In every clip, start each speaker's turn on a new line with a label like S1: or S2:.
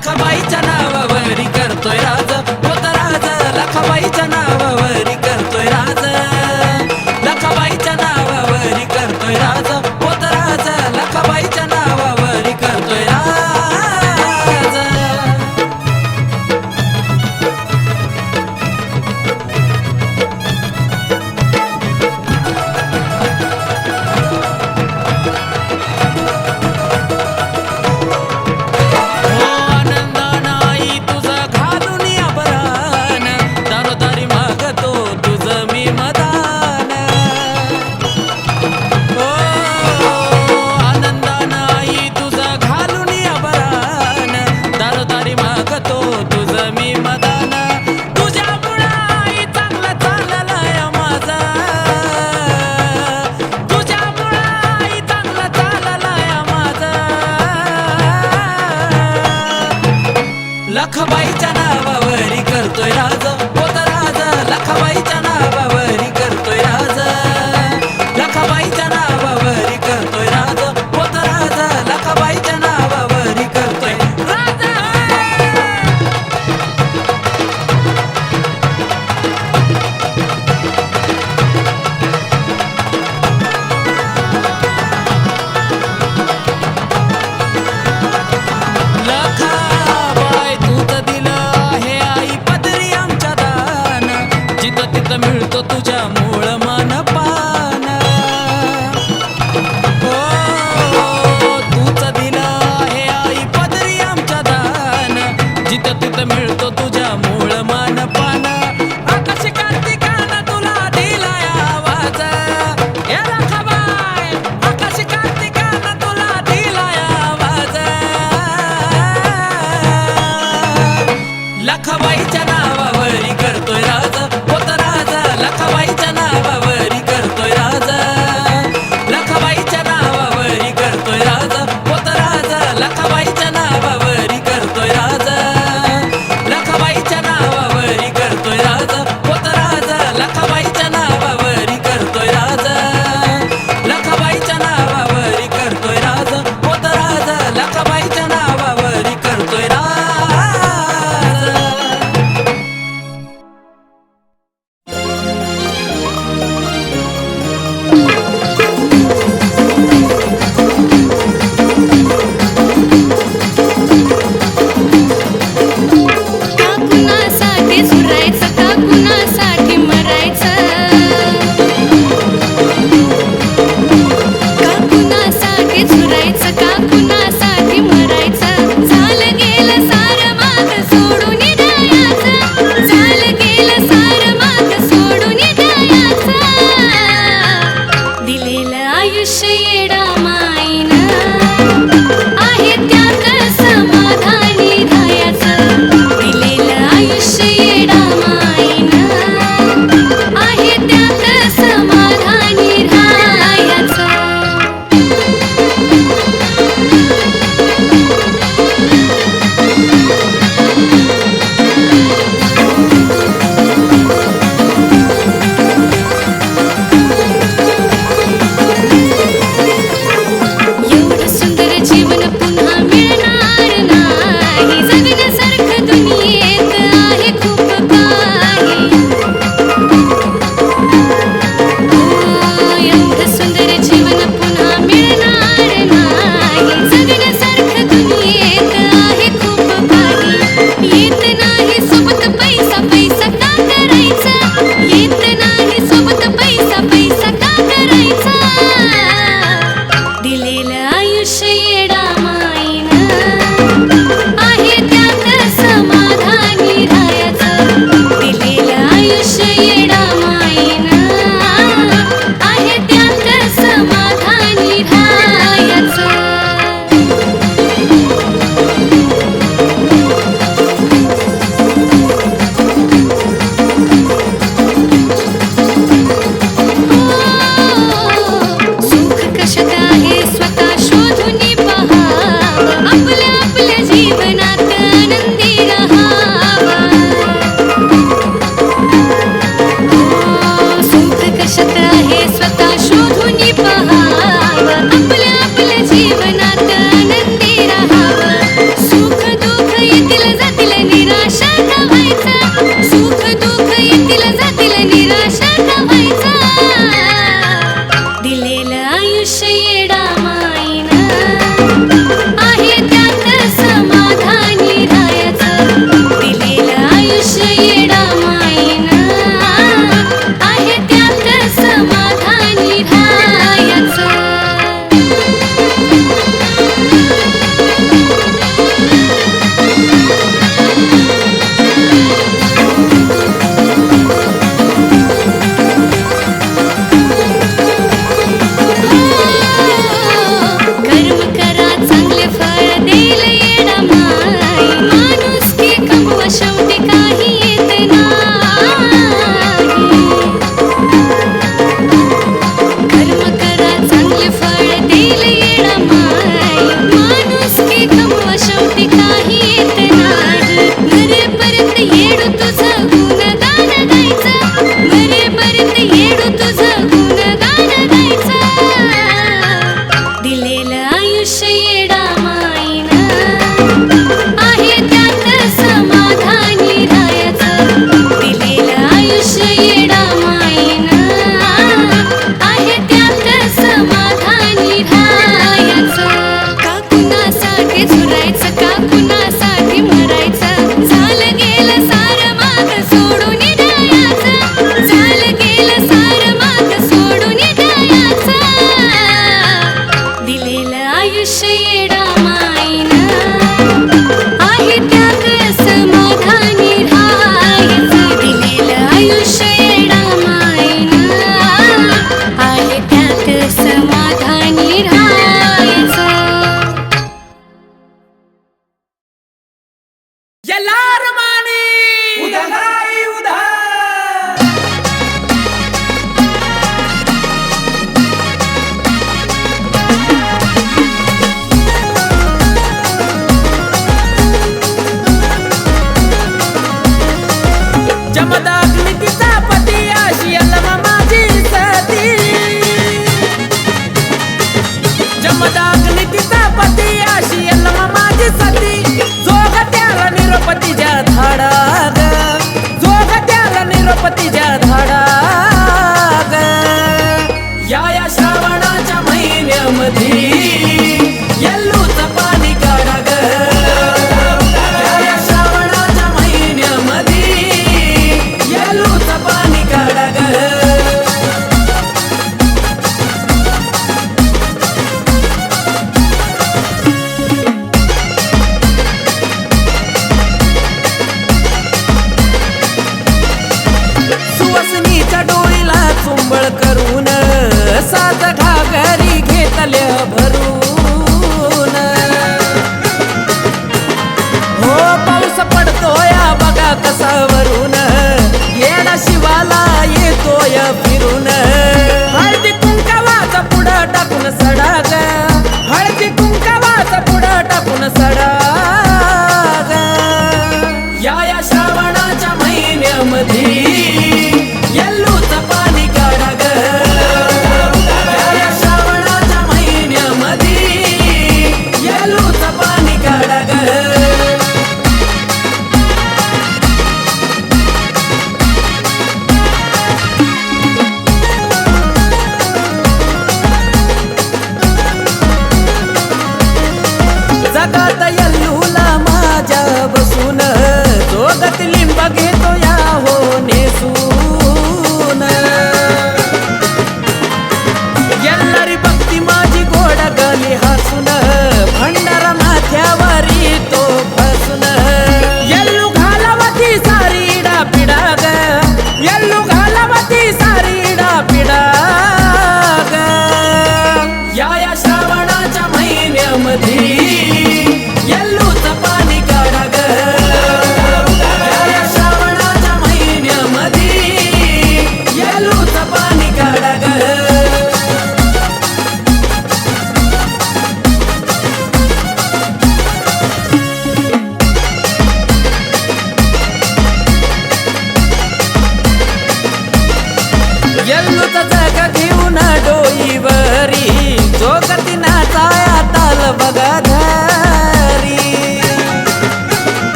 S1: akrabayı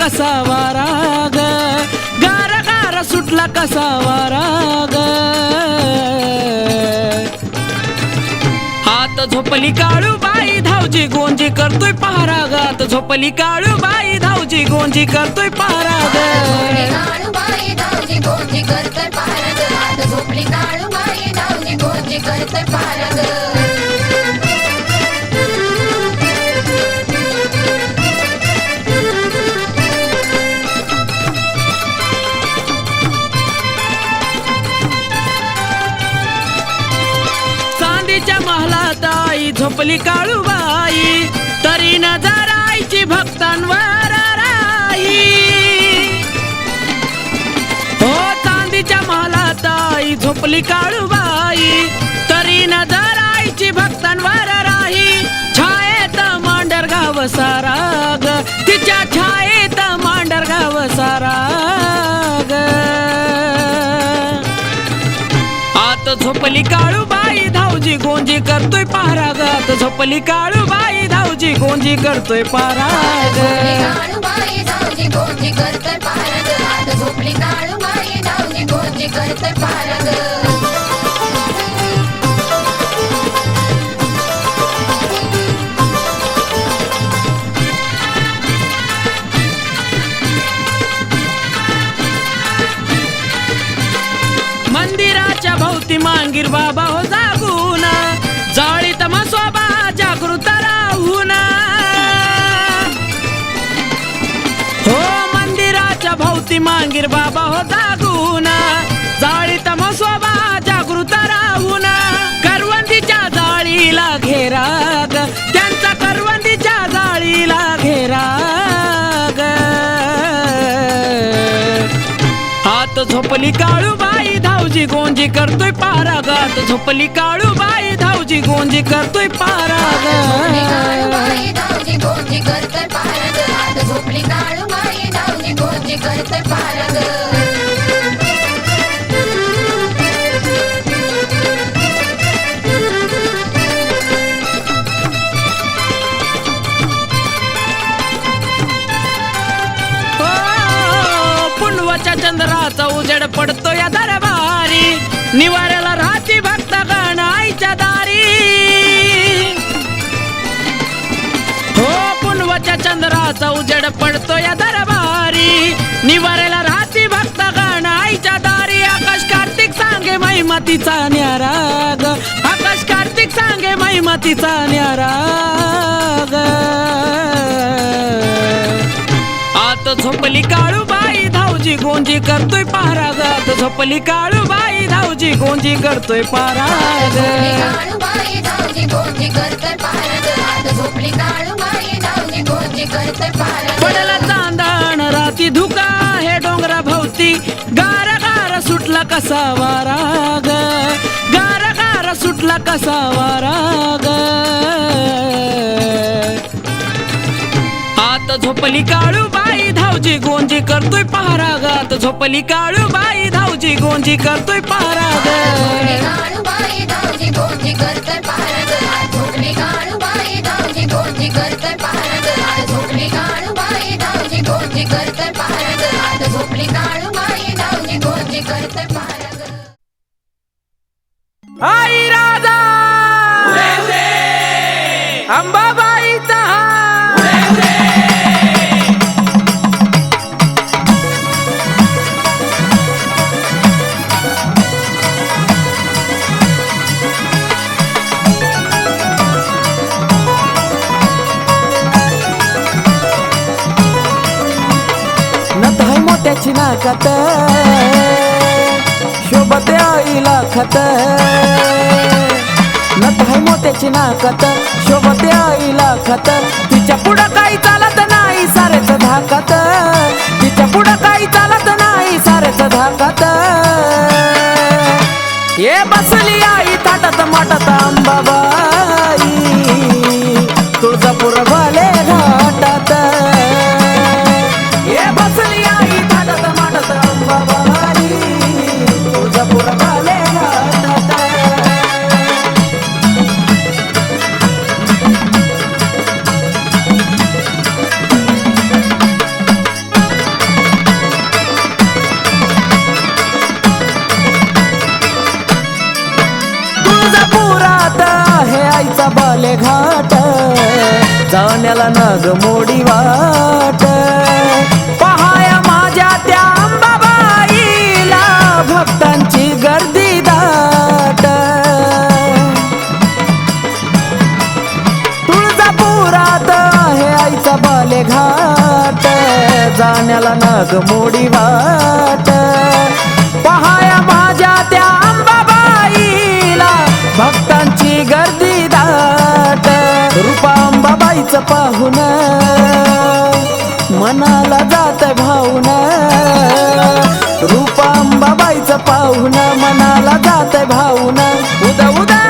S1: कसा वाराग? गार गार सुटला कसा वाराग? हात झोपली काळू बाई धावजी गोंजी करतोय पहारा गात झोपली काळू बाई धावजी गोंजी करतोय पहारा ग
S2: धावजी गोंजी करतोय पहारा झोपली काळूबाई
S1: तरी नजर आईची भक्तांवर राई. हो चांदीच्या महालात आई झोपली काळूबाई तरी नजर आईची भक्तांवर राही छायेत मांडर गाव सारा तिच्या छायेत मांडर गाव सारा आत झोपली काळूबाई धावजी गोंजी करतोय पारागात. झोपली काळूबाई धावजी गोंजी करतोय पाराग
S2: काळूबाई धावजी गोंजी करतोय पारग हात झोपली काळूबाई धावजी गोंजी करतोय पारग
S1: मंदिराच्या भोवती मांगीर बाबा हो मंदिराच्या मांगीर बाबा हो जागून जाळीत मसोबा जागृत राहून. करवंदीच्या जाळीला घेरा ग त्यांचा करवंदीच्या जाळीला घेरा हात झोपली काळूबाई धावजी गोंजी करतोय पारागात झोपली काळूबाई धावजी गोंजी करतोय पाराग.
S2: धावजी गोंजी करतोय पारग. झोपली काळू म्हणजे करते पारग
S1: हो, चंद्राचा उजेड पडतो या दरबारी. निवाऱ्याला राहती भक्त गण आईच्या दारी. हो पुनवाच्या चंद्राचा उजेड पडतो या दरबारी. निवाऱ्याला राहती भक्त गण. आईच्या दारी आकाश कार्तिक सांगे महिमतीचा न्याराग. आकाश कार्तिक सांगे महिमतीचा न्यारा आत झोपली काळूबाई धावजी गोंजी करतोय झोपली धावजी गोंजी करतोय पाराग.
S2: काळूबाई धावजी गोंजी करतोय धावजी गोंजी करतोय पारग.
S1: पडला चांदण राती धुका हे डोंगरा गार गार सुटला कसा वारा ग गार गार सुटला कसा वारा ग आत झोपली काळूबाई धावजी गोंजी करतोय पहारागात झोपली काळूबाई धावजी गोंजी करतोय
S2: पहारा धावजी गोंजी करतोय पहारा
S1: आई राजा! अंबाबाईचा नथाय मोत्याची नाकात. आईला खत नथाय मोत्याची नाकत. शोभते आईला खत तिच्या पुढं काही चालत नाही सारेच धाकत. तिच्या पुढं काही चालत नाही सारेच धाकत. ये बसली आई ताटात माटात घाट जाण्याला नग मोडी वाट. पहाया माझ्या त्या अंबाबाईला भक्तांची गर्दी दाट. रूपा अंबाबाईच पाहून मनाला जात भाऊन. रूपा अंबाबाईच पाहून मनाला जात भाऊन. उदा उदा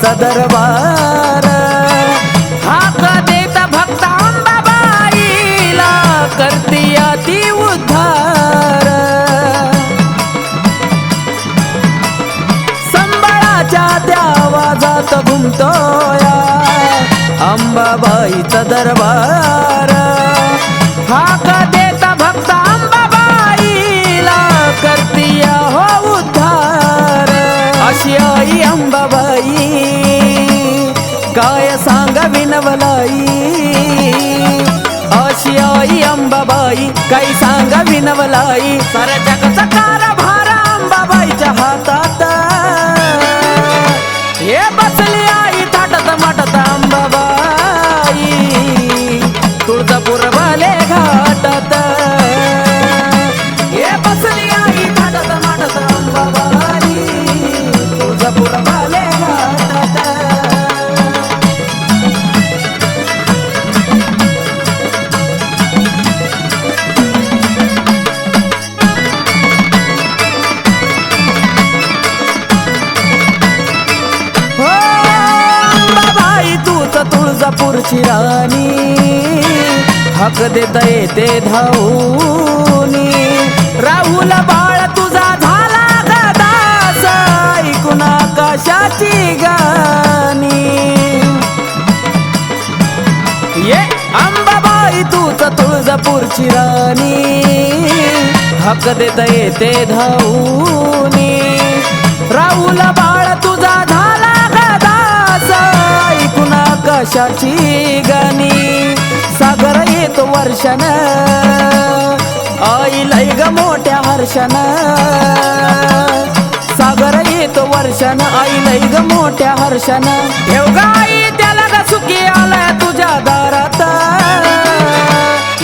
S1: अंबाबाईचा दरबार. हाक देत भक्त अंबाबाईला करतीया ती उद्धार. संबळाच्या त्या आवाजात घुमतोया अंबाबाईचा दरबार. हाक देत भक्त अंबाबाईला करतीया हो उद्धार. अशी आई अंबाबाई काय सांगा विनवलाई अशी आई अंबाबाई काही सांगा विनवलाई. साऱ्या तुळजापूरची राणी. हक देता येते धावूनी. राहुल बाळ तुझा झाला गदास ऐकून आकाशाची गाणी. ये अंबाबाई तूच तुळजापूरची राणी. हक देता येते धावूनी. राहुल बाळ वर्षाची गाणी. सागर येतो वर्षन. आई ग मोठ्या हर्षण सागर येतो वर्षन. आई ग मोठ्या हर्षण ठेव गाई त्याला ग सुखी आलाय तुझ्या दारात.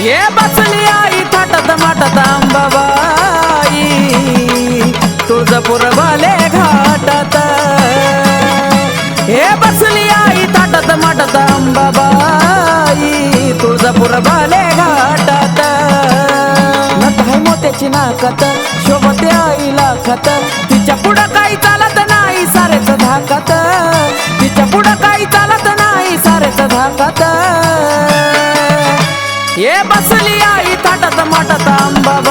S1: ये बसली आई थाटत माटत अंबाबाई तुळजापूर बाले घाटात. हे बसली आई माटत अंबाबाई तुळजापूर भाले घाटात. नथ आहे मोत्याची नाकात शोभते आई लाखात तिच्या पुढं काही चालत नाही सारेच धाकात. तिच्या पुढं काही चालत नाही सारेच धाकात. ये बसली आई ताटत माटत अंबाबा